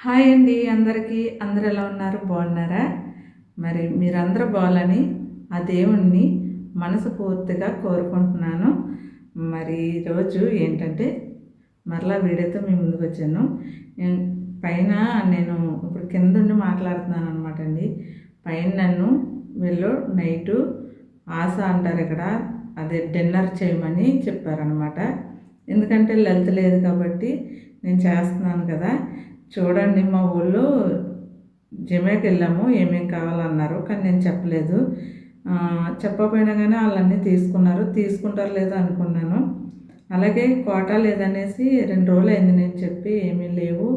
Hi అండి అందరికీ. అందరు ఎలా ఉన్నారు? బాగున్నారా? మరి మీరందరూ బాగాలని ఆ దేవుణ్ణి మనసుపూర్తిగా కోరుకుంటున్నాను. మరి ఈరోజు ఏంటంటే మరలా వీడియోతో మీ ముందుకు వచ్చాను. పైన నేను ఇప్పుడు కింద ఉండి మాట్లాడుతున్నాను అనమాట అండి. పైన నన్ను వీళ్ళు నైటు ఆశ అంటారు ఇక్కడ. అదే డిన్నర్ చేయమని చెప్పారనమాట ఎందుకంటే లలిత లేదు కాబట్టి నేను చేస్తున్నాను కదా. చూడండి మా ఊళ్ళో జిమేకి వెళ్ళాము ఏమేమి కావాలన్నారు కానీ నేను చెప్పలేదు. చెప్పకపోయినా కానీ వాళ్ళన్నీ తీసుకున్నారు. తీసుకుంటారు లేదో అనుకున్నాను. అలాగే కోట లేదనేసి రెండు రోజులు అయింది నేను చెప్పి ఏమీ లేవు.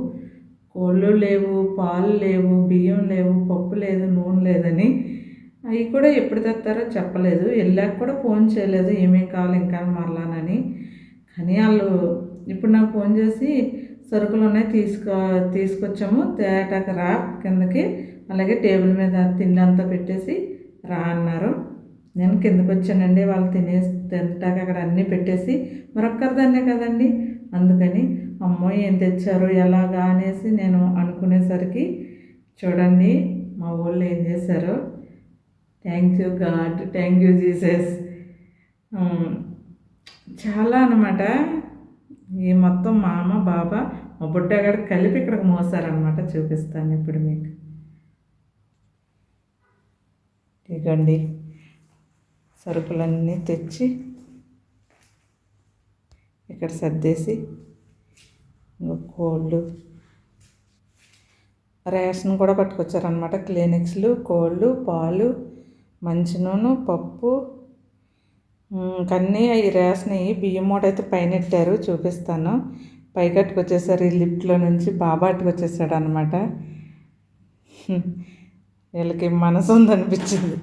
కోళ్ళు లేవు పాలు లేవు బియ్యం లేవు పప్పు లేదు నూనె లేదని. అవి కూడా ఎప్పుడు తెస్తారో చెప్పలేదు. వెళ్ళాక కూడా ఫోన్ చేయలేదు ఏమేమి కావాలి ఇంకా మరలానని. కానీ వాళ్ళు ఇప్పుడు నాకు ఫోన్ చేసి సరుకులు ఉన్నాయి తీసుకో తీసుకొచ్చాము. తేటాక రా కిందకి. అలాగే టేబుల్ మీద తిండి అంతా పెట్టేసి రా అన్నారు. నేను కిందకి వచ్చానండి. వాళ్ళు తినేసి తింటాక అక్కడ అన్నీ పెట్టేసి మరొక్కరిదాన్నే కదండి. అందుకని అమ్మో ఏం తెచ్చారు? ఎలాగా? అనేసి నేను అనుకునేసరికి చూడండి మా ఊళ్ళో ఏం చేశారు? Thank you God thank you Jesus. చాలా అనమాట ఈ మొత్తం మా అమ్మ బాబా బుట్ట బుడ్డగాడు కలిపి ఇక్కడికి మోసారనమాట చూపిస్తాను ఇప్పుడు మీకు. ఇగండి సరుకులన్నీ తెచ్చి ఇక్కడ సర్దేసి కోళ్ళు. రేషన్ కూడా పట్టుకొచ్చారనమాట క్లినిక్స్లు కోళ్ళు పాలు మంచి నూనె పప్పు. కన్నీ ఈ రేషన్ బియ్యం మూట అయితే పైన ఎట్టారు చూపిస్తాను. పైకట్టుకు వచ్చేసరి ఈ లిఫ్ట్లో నుంచి బాబాటికి వచ్చేసాడు అనమాట వీళ్ళకి మనసు ఉందనిపించింది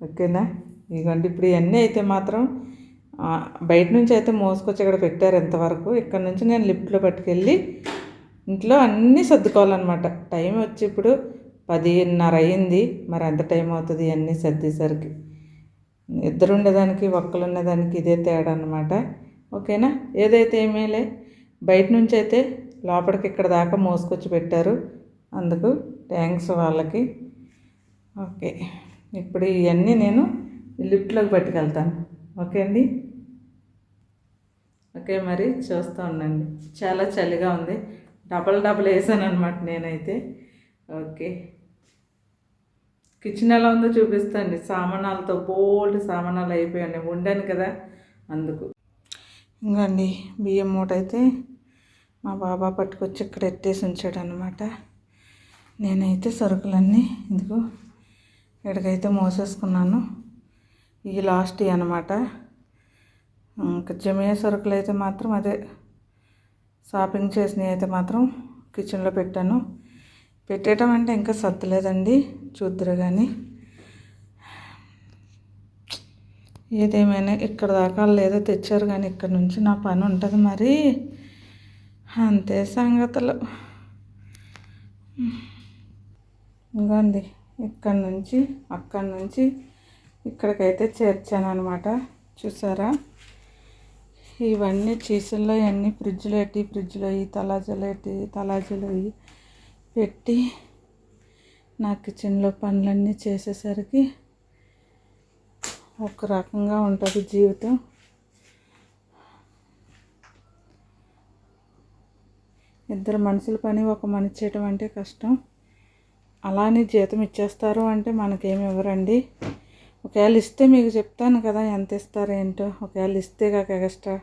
ఓకేనా? ఇదిగోండి ఇప్పుడు ఇవన్నీ అయితే మాత్రం బయట నుంచి అయితే మోసుకొచ్చి ఇక్కడ పెట్టారు ఎంతవరకు ఇక్కడ నుంచి నేను లిఫ్ట్లో పట్టుకెళ్ళి ఇంట్లో అన్నీ సర్దుకోవాలన్నమాట. టైం వచ్చి ఇప్పుడు పదిన్నర అయ్యింది మరి ఎంత టైం అవుతుంది ఇవన్నీ సర్దేసరికి? ఇద్దరు ఉండేదానికి ఒక్కరు ఉండేదానికి ఇదే తేడా అనమాట ఓకేనా? ఏదైతే ఏమీలే? బయట నుంచి అయితే లోపలికి ఇక్కడ దాకా మోసుకొచ్చి పెట్టారు. అందుకు థ్యాంక్స్ వాళ్ళకి. ఓకే. ఇప్పుడు ఇవన్నీ నేను లిఫ్ట్లోకి పట్టుకెళ్తాను. ఓకే అండి? ఓకే మరి చూస్తూ ఉండండి. చాలా చలిగా ఉంది. డబల్ డబల్ వేసాను అనమాట నేనైతే. ఓకే. కిచెన్ ఎలా ఉందో చూపిస్తాండి. సామానాలతో బోల్డ్ సామానాలు అయిపోయాయి ఉండాను కదా అందుకు. ఇంకండి బియ్యం మూట అయితే మా బాబా పట్టుకొచ్చి ఇక్కడ ఎట్టేసి ఉంచాడు అనమాట నేనైతే సరుకులన్నీ ఇదిగో ఇక్కడికైతే మోసేసుకున్నాను. ఈ లాస్ట్ అనమాట ఇంకా జమియా సరుకులు అయితే మాత్రం అదే. షాపింగ్ చేసినవి అయితే మాత్రం కిచెన్లో పెట్టాను. పెట్టేయటం అంటే ఇంకా సత్తులేదండి చూద్దరు కానీ ఏదేమైనా ఇక్కడ దాకా లేదో తెచ్చారు కానీ ఇక్కడ నుంచి నా పని ఉంటుంది మరి. అంతే సంగతులు. ఇంకోండి ఇక్కడ నుంచి అక్కడి నుంచి ఇక్కడికైతే చేర్చాను అనమాట చూసారా? ఇవన్నీ చీసుల్లో ఇవన్నీ ఫ్రిడ్జ్లో పెట్టి ఫ్రిడ్జ్లో ఈ తలాజీలో పెట్టి తలాజీలో పెట్టి నా కిచెన్లో పనులన్నీ చేసేసరికి ఒక రకంగా ఉంటుంది జీవితం. ఇద్దరు మనుషుల పని ఒక మనిషి చేయటం అంటే కష్టం. అలానే జీతం ఇచ్చేస్తారు అంటే మనకేమి ఇవ్వరండి. ఒకవేళ ఇస్తే మీకు చెప్తాను కదా ఎంత ఇస్తారు ఏంటో. ఒకవేళ ఇస్తే కాక ఎక్స్ట్రా.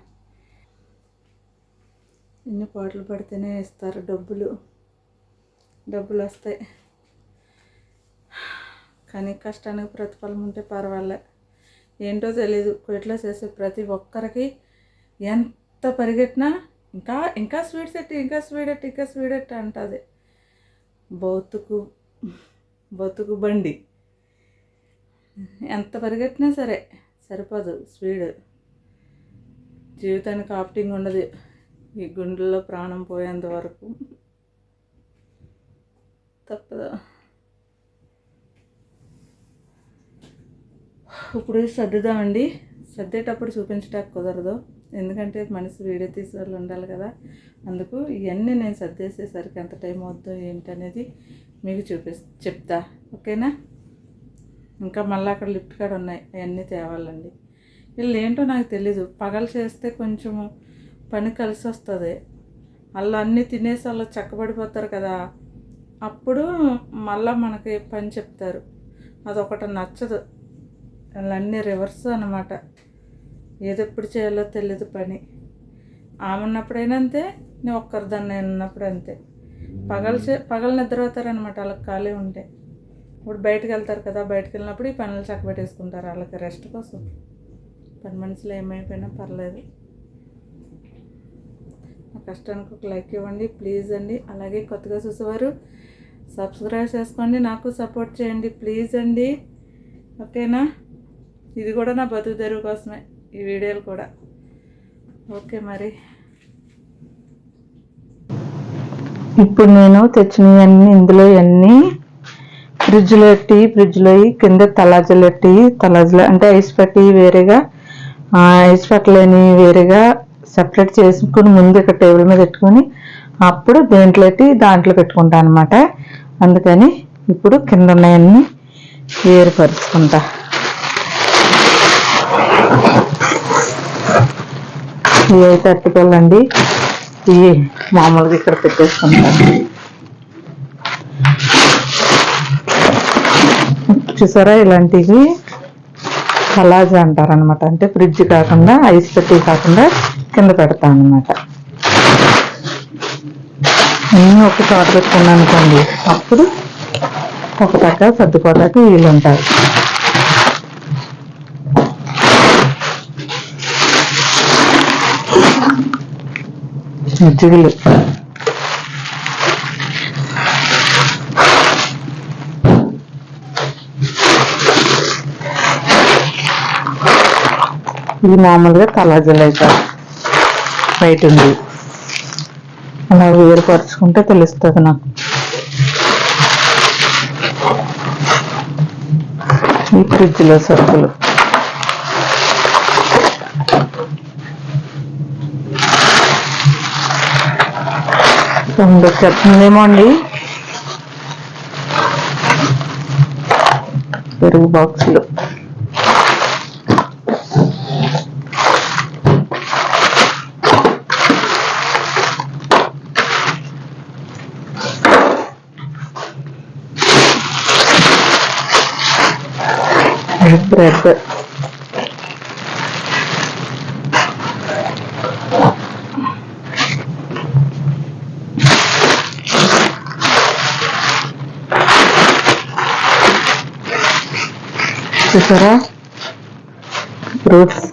ఎన్ని పాటలు పడితేనే ఇస్తారు డబ్బులు. డబ్బులు వస్తాయి. కానీ కష్టానికి ప్రతిఫలం ఉంటే పర్వాలే. ఏంటో తెలియదు ఇట్లా చేసే ప్రతి ఒక్కరికి ఎంత పరిగెట్టినా ఇంకా ఇంకా స్వీట్ సెట్ ఇంకా స్వీట్ ఎట్ ఇంకా స్వీట్ ఎట్ అంటుంది. బతుకు బతుకు బండి. ఎంత పరిగెట్టినా సరే సరిపోదు స్పీడ్. జీవితానికి ఆప్టింగ్ ఉండదు. ఈ గుండెల్లో ప్రాణం పోయేంత వరకు. తప్పదు. ఇప్పుడు సర్దుదామండి. సర్దేటప్పుడు చూపించడానికి కుదరదు. ఎందుకంటే మనిషి వీడియో తీసే వాళ్ళు ఉండాలి కదా. అందుకు ఇవన్నీ నేను సర్దేసేసరికి ఎంత టైం అవుతుందో ఏంటనేది మీకు చూపి చెప్తా. ఓకేనా? ఇంకా మళ్ళీ అక్కడ లిఫ్ట్ కాడ ఉన్నాయి. అవన్నీ తేవాలండి. వీళ్ళు ఏంటో నాకు తెలీదు. పగలు చేస్తే కొంచెము పని కలిసి వస్తుంది. వాళ్ళు అన్నీ తినేసి వాళ్ళు చక్కబడిపోతారు కదా. అప్పుడు మళ్ళీ మనకి పని చెప్తారు. అదొకటి నచ్చదు. వాళ్ళన్నీ రివర్స్ అనమాట ఏదెప్పుడు చేయాలో తెలియదు పని. ఆమె ఉన్నప్పుడైనా అంతే నేను ఒక్కరిదాన్ని నేను ఉన్నప్పుడు అంతే. పగలు చే పగలు నిద్రపోతారనమాట వాళ్ళకి ఖాళీ ఉంటే. ఇప్పుడు బయటకు వెళ్తారు కదా బయటకు వెళ్ళినప్పుడు ఈ పనులు చక్కబెట్టేసుకుంటారు వాళ్ళకి రెస్ట్ కోసం. పని మనుషులు ఏమైపోయినా పర్లేదు. నా కష్టానికి ఒక లైక్ ఇవ్వండి ప్లీజ్ అండి. అలాగే కొత్తగా చూసేవారు సబ్స్క్రైబ్ చేసుకోండి నాకు సపోర్ట్ చేయండి ప్లీజ్ అండి. ఓకేనా? ఇది కూడా నా బతుకు తెరువు కోసమే. ఈ వీడియోలు కూడా. ఓకే మరి. ఇప్పుడు నేను తెచ్చినవన్నీ ఇందులో అన్నీ ఫ్రిడ్జ్లో పెట్టి ఫ్రిడ్జ్లో కింద తలాజలు పెట్టి తలాజలు అంటే ఐస్ పట్టి వేరేగా ఐస్ పెట్టలేని వేరేగా సెపరేట్ చేసుకుని ముందు ఇక్కడ టేబుల్ మీద పెట్టుకొని అప్పుడు దేంట్లో పెట్టి దాంట్లో పెట్టుకుంటా అనమాట అందుకని ఇప్పుడు కింద ఉన్నాయన్నీ వేరుపరుచుకుంటా. ఇవి అయితే అట్టుకోవాలండి ఇవి మామూలుగా ఇక్కడ పెట్టేసుకుంటాను చూసారా ఇలాంటివి? కలాజ్ అంటారు అనమాట అంటే ఫ్రిడ్జ్ కాకుండా ఐస్ పెట్టి కాకుండా కింద పెడతాను అనమాట నేను ఒక తోట పెట్టుకున్నాను అనుకోండి. అప్పుడు ఒక పక్క సర్దుకోవడానికి వీలు ఉంటారు మజ్జిగలు ఇది మామూలుగా కలాజలు అవుతారు బయట ఉంది. అలా వేరుపరుచుకుంటే తెలుస్తుంది నాకు. ఈ ఫ్రిడ్జ్లో సరుకులు. తొమ్మిది చెప్తుందేమో అండి పెరుగు బాక్సులు బ్రెడ్ കുറേ ഫ്രൂട്ട്സ്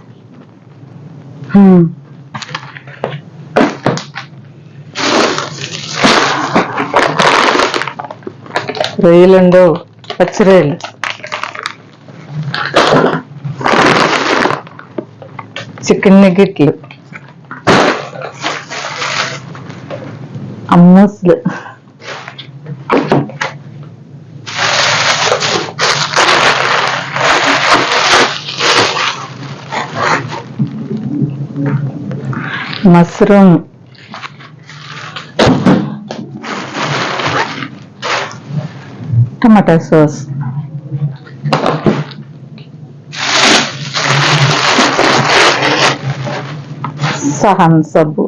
റെയിലുണ്ട് പച്ചരയിൽ ചിക്കൻ നെഗറ്റിൽ അമ്മൂസിൽ మష్రూమ్ టమాటా సాస్ సహన్ సబ్బు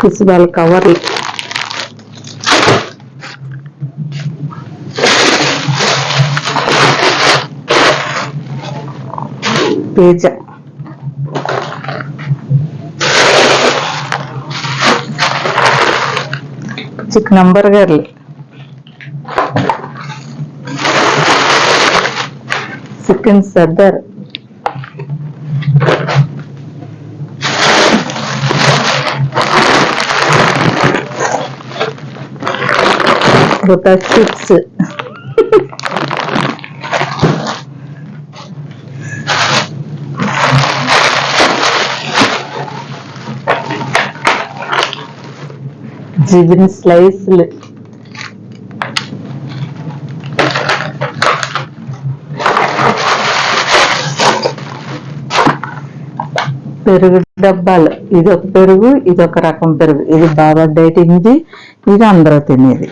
కుసుబాల కవర్లు पेज चिक नंबर गर्ल चिकन सदर चिप्स జిబిన్ స్లైస్లు. పెరుగు డబ్బాలు. ఇది ఒక పెరుగు ఇది ఒక రకం పెరుగు. ఇది బాబా డైటింగ్ది ఇది అందరూ తినేది.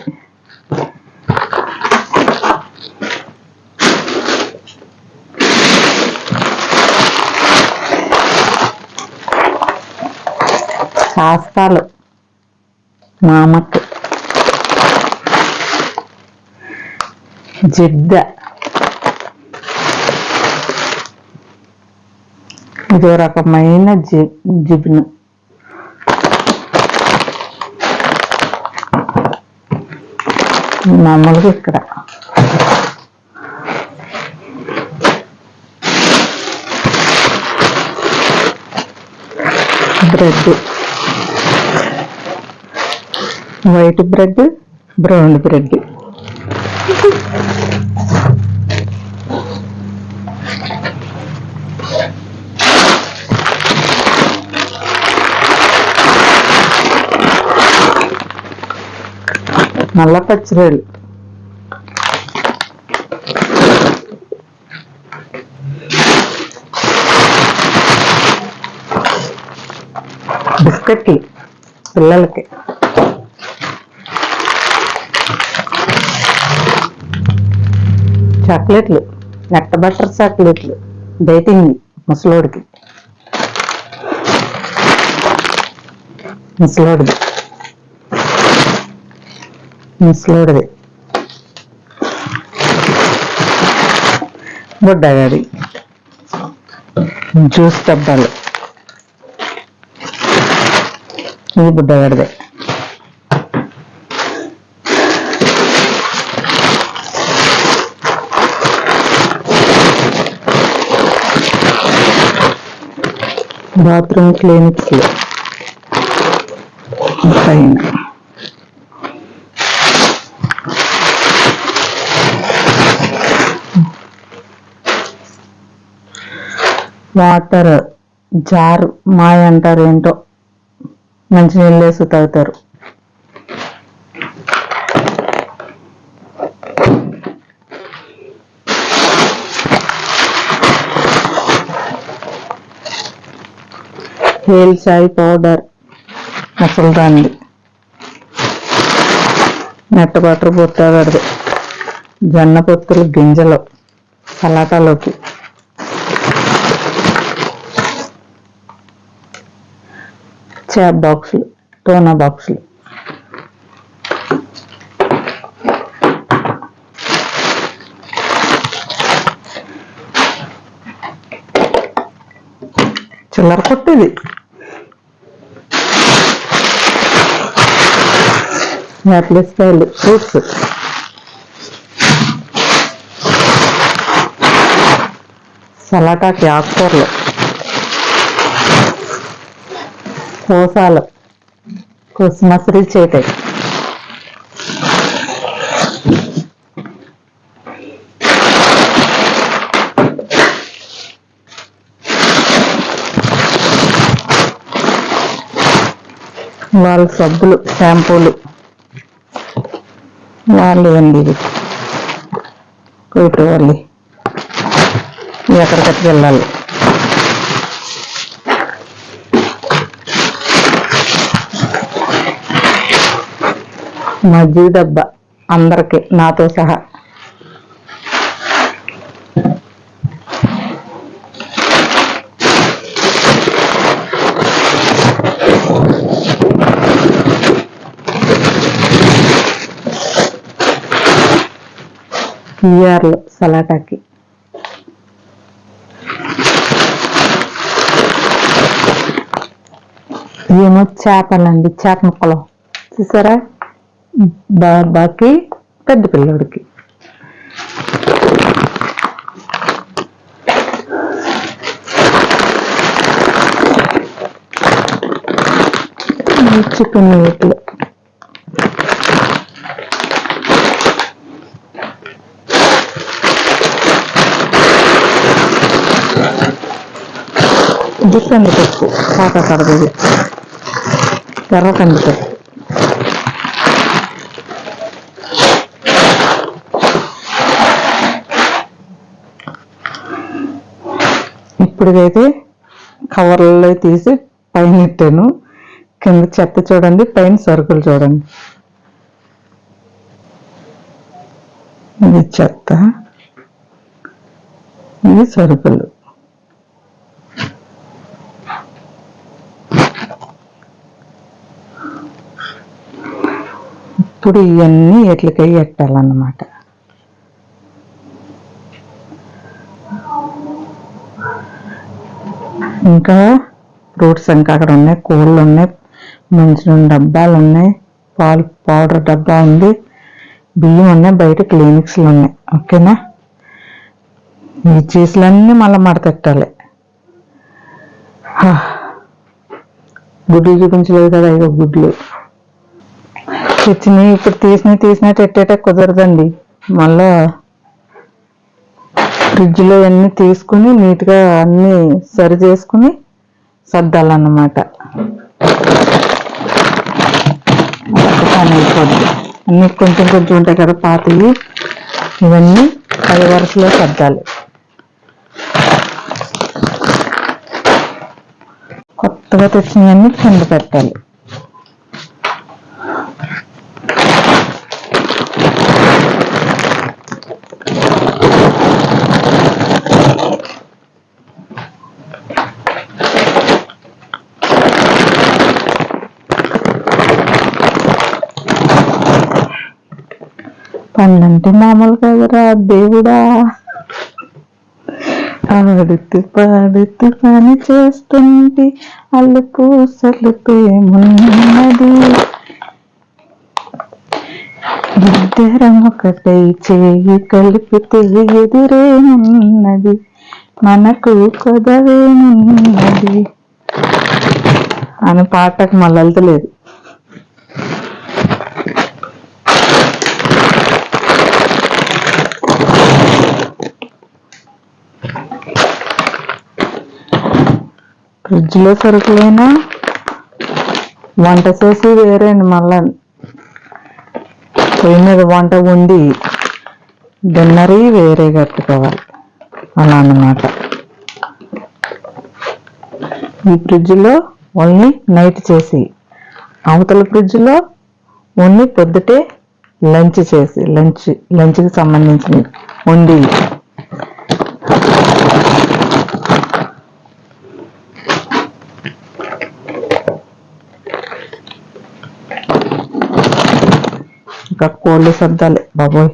శాస్త్రాలు మా అమ్మకి ఇది ఇదో రకమైన జి జిబ్ను మామూలుగా ఇక్కడ bread white bread brown bread. నల్ల పచ్చిరొయ్యలు బిస్కెట్లు పిల్లలకి. చాక్లెట్లు నెట్ట బటర్ చాక్లెట్లు డైటింగ్ ముసలోడికి. ముసలోడిది. ముసలోడిది. బుడ్డగాడి జ్యూస్ డబ్బాలు ఇది బుడ్డగాడిదే. బాత్రూమ్ క్లినిక్స్ పైన. వాటర్ జారు మాయ అంటారు ఏంటో మంచినీళ్ళు వేసి తాగుతారు. హేల్ సాయి పౌడర్ అసలు దాన్ని నెట్ట బటర్ పొత్తాగడదు జొన్న పొత్తులు గింజలు సలాటాలోకి. చాప్ బాక్సులు టోనా బాక్సులు. చిల్లర కొట్టేది. యాప్లెస్ కాయలు ఫ్రూట్స్ సలాటాకి ఆకుకూరలు. కోసాలు. కొసుమసరి చేతాయి. వాళ్ళ సబ్బులు షాంపూలు. వాళ్ళు ఇది. కొయ్యి వాళ్ళు. ఎక్కడికట్టు వెళ్ళాలి మజ్జిగ డబ్బా అందరికి నాతో సహా. పిఆర్లు సలాటాకి ఏమో చేపలండి చేప ముక్కలు చూసారా బాబాకి పెద్ద పిల్లోడికి చికెన్ వీటిలో కందిపప్పు పాత సరదది ఎర్ర కందిపప్పు ఇప్పుడుకైతే కవర్లో తీసి పైన ఇట్టాను కింద చెత్త చూడండి పైన సరుకులు చూడండి. ఇది చెత్త. ఇది సరుకులు. ఇప్పుడు ఇవన్నీ ఎట్లకై ఎట్టాలన్నమాట? ఇంకా ఫ్రూట్స్ ఇంకా అక్కడ ఉన్నాయి కూరలు ఉన్నాయి మంచి డబ్బాలు ఉన్నాయి పాలు పౌడర్ డబ్బా ఉంది బియ్యం ఉన్నాయి బయట క్లినిక్స్లు ఉన్నాయి ఓకేనా? ఈ చీసులన్నీ మళ్ళీ మడతెట్టాలి గుడ్లు చూపించలేదు కదా ఇక గుడ్లు. తెచ్చినవి ఇప్పుడు తీసినవి తీసినట్టు ఎట్టేట కుదరదండి. మళ్ళా ఫ్రిడ్జ్లో అన్నీ తీసుకుని నీట్గా అన్నీ సరి చేసుకుని సర్దాలన్నమాట. పని అయిపోద్ది. అన్నీ కొంచెం కొంచెం ఉంటాయి కదా పాతవి. ఇవన్నీ పది వరుసలో సర్దాలి. కొత్తగా తెచ్చినవన్నీ కింద పెట్టాలి. పన్నంటే మామూలు కదరా దేవుడా. ఆడుతూ పాడుతూ పని చేస్తుంటే అల్లుకు సలుపేమున్నది ఇద్దరం ఒకటై చేయి కలిపితే ఎదురేమున్నది మనకు కొదవేమున్నది అని పాటకు మళ్ళీ ఫ్రిడ్జ్లో సరుకులైనా వంట చేసి వేరే మళ్ళా. పొయ్యి మీద వంట వండి డిన్నరీ వేరే కట్టుకోవాలి అలా అన్నమాట. ఈ ఫ్రిడ్జ్లో ఓన్లీ నైట్ చేసి అవతల ఫ్రిడ్జ్లో ఓన్లీ పొద్దుటే లంచ్ చేసి లంచ్ లంచ్కి సంబంధించినవి వండి ఇంకా కోళ్ళు సర్దాలి బాబోయ్.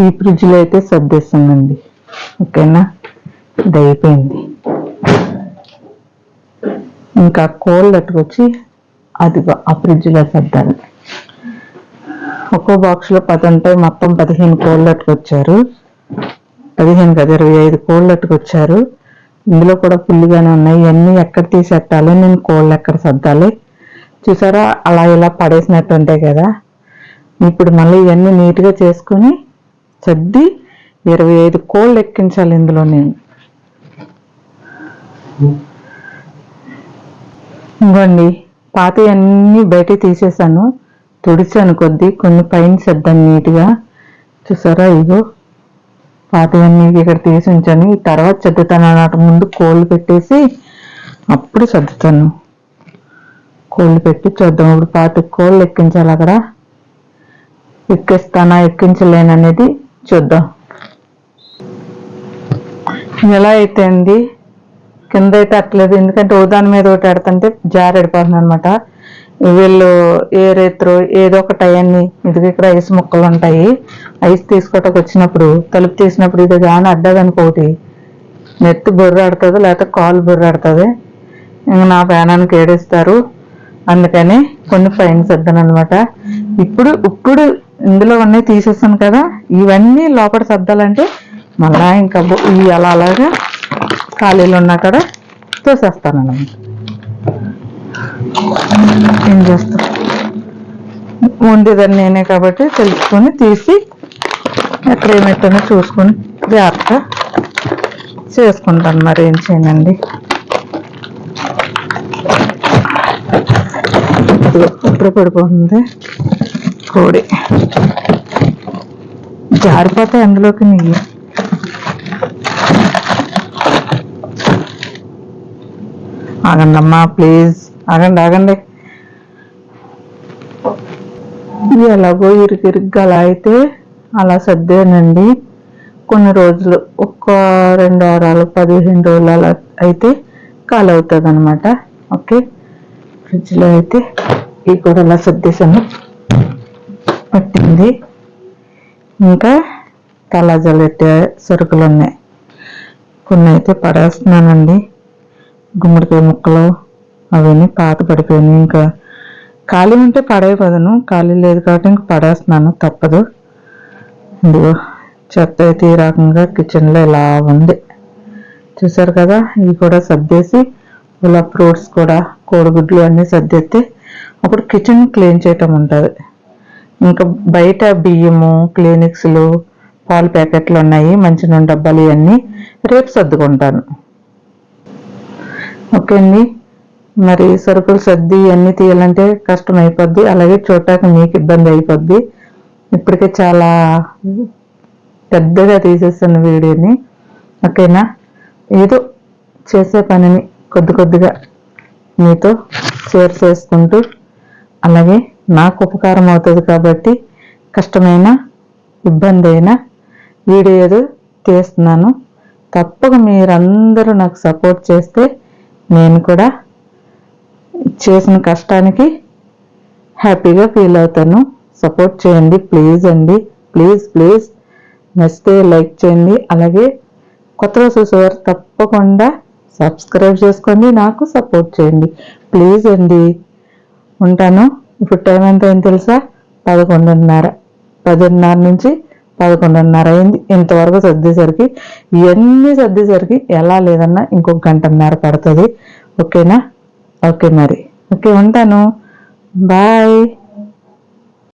ఈ ఫ్రిడ్జ్లో అయితే సర్దేస్తానండి. ఓకేనా? ఇది అయిపోయింది ఇంకా కోళ్ళు అట్టుకొచ్చి అదిగో ఆ ఫ్రిడ్జ్లో సర్దాను ఒక్కో బాక్స్లో పది ఉంటాయి మొత్తం పదిహేను కోళ్ళు అట్టుకొచ్చారు పదిహేను కదా ఇరవై ఐదు కోళ్ళు అట్టుకొచ్చారు ఇందులో కూడా ఫుల్గానే ఉన్నాయి. ఇవన్నీ ఎక్కడ తీసెట్టాలి నేను కోళ్ళు ఎక్కడ సర్దాలి. చూసారా? అలా ఇలా పడేసినట్టు ఉంటాయి కదా. ఇప్పుడు మళ్ళీ ఇవన్నీ నీట్గా చేసుకొని సర్ది ఇరవై ఐదు కోళ్ళు ఎక్కించాలి ఇందులో నేను. ఇంకోండి పాత అన్నీ బయట తీసేసాను తుడిచాను కొద్ది కొన్ని పైన సర్దాను నీట్గా. చూసారా ఇగో పాతవన్నీ ఇక్కడ తీసి ఉంచాను. ఈ తర్వాత సర్దుతాను అన్నమాట. ముందు కోళ్ళు పెట్టేసి అప్పుడు సర్దుతాను. కోళ్ళు పెట్టి చూద్దాం. ఇప్పుడు పాత కోళ్ళు ఎక్కించాలి అక్కడ. ఎక్కిస్తానా ఎక్కించలేననేది చూద్దాం. ఎలా అయితే అండి? కింద అయితే అట్లేదు. ఎందుకంటే ఓ దాని మీద ఒకటి ఆడుతుంటే జారెడిపోతుంది అనమాట వీళ్ళు ఏ రేత్రో ఏదో ఒకటి అవన్నీ ఇది ఇక్కడ ఐస్ ముక్కలు ఉంటాయి. ఐస్ తీసుకోవటానికి వచ్చినప్పుడు తలుపు తీసినప్పుడు ఇది కానీ అడ్డదనుకోటి నెత్తి బొర్రాడుతుంది లేకపోతే కాలు బొర్రాడుతుంది ఇంక నా ప్రాణానికి ఏడేస్తారు. అందుకని కొన్ని ఫైన్స్ సర్దాను అనమాట ఇప్పుడు ఇప్పుడు ఇందులో ఉన్నాయి తీసేస్తాను కదా. ఇవన్నీ లోపల సర్దాలంటే మళ్ళా ఇంకా ఇవి అలా అలాగా ఖాళీలు ఉన్నా కూడా తోసేస్తాను అనమాట ఏం చేస్తాను వండేదాన్ని నేనే కాబట్టి తెలుసుకొని తీసి ఎక్కడ ఏమెట్టనో చూసుకొని జాగ్రత్త చేసుకుంటాను మరి ఏం చేయనండి. ఇదిగో ఇప్పుడు పడిపోతుంది? కోడి. జారిపోతాయి అందులోకి నెయ్యి. ఆగండి అమ్మా ప్లీజ్. ఆగండి ఆగండి. ఎలాగో ఇరుకిరుగ్గా అలా అయితే అలా సర్దేనండి. కొన్ని రోజులు ఒక్క రెండు వారాలు పదిహేను రోజులు అలా అయితే కాలు అవుతుంది అనమాట ఓకే? ఫ్రిడ్జ్లో అయితే ఇవి కూడా అలా సర్దేశాను. పట్టింది. ఇంకా తలాజలెట్టే సరుకులు ఉన్నాయి. కొన్ని అయితే పడేస్తున్నానండి. గుమ్మడికాయ ముక్కలు అవన్నీ పాత పడిపోయినాయి. ఇంకా ఖాళీ ఉంటే పడైపోదను ఖాళీ లేదు కాబట్టి ఇంక పడేస్తున్నాను. తప్పదు. ఇదిగో చెత్త అయితే ఈ రకంగా కిచెన్లో ఇలా ఉంది. చూసారు కదా? ఇవి కూడా సర్దేసి ఇలా ఫ్రూట్స్ కూడా కోడిగుడ్లు అన్నీ సర్దేస్తే అప్పుడు కిచెన్ క్లీన్ చేయటం ఉంటుంది. ఇంకా బయట బియ్యము క్లినిక్స్లు పాల ప్యాకెట్లు ఉన్నాయి మంచి నూనె డబ్బాలు ఇవన్నీ రేపు సర్దుకుంటాను. ఓకే అండి. మరి సరుకులు సర్ది అన్నీ తీయాలంటే కష్టం అయిపోద్ది. అలాగే చూడటానికి మీకు ఇబ్బంది అయిపోద్ది. ఇప్పటికే చాలా పెద్దగా తీసేస్తున్న వీడియోని. ఓకేనా? ఏదో చేసే పనిని కొద్ది కొద్దిగా మీతో షేర్ చేసుకుంటూ అలాగే నాకు ఉపకారం అవుతుంది కాబట్టి కష్టమైన ఇబ్బంది అయినా వీడియో ఏదో తీస్తున్నాను. తప్పక మీరందరూ నాకు సపోర్ట్ చేస్తే నేను కూడా చేసిన కష్టానికి హ్యాపీగా ఫీల్ అవుతాను. సపోర్ట్ చేయండి ప్లీజ్ అండి. Please please. నచ్చితే లైక్ చేయండి. అలాగే కొత్తగా చూసేవారు తప్పకుండా సబ్స్క్రైబ్ చేసుకోండి నాకు సపోర్ట్ చేయండి. ప్లీజ్ అండి. ఉంటాను. ఇప్పుడు టైం ఎంత అయింది తెలుసా? పదకొండున్నర పదిన్నర నుంచి పదకొండున్నర అయింది. ఇంతవరకు సర్దేసరికి ఇవన్నీ సర్దేసరికి ఎలా లేదన్నా ఇంకొక గంటన్నర పడుతుంది. ఓకేనా? ఓకే మరి. ఓకే ఉంటాను. బాయ్.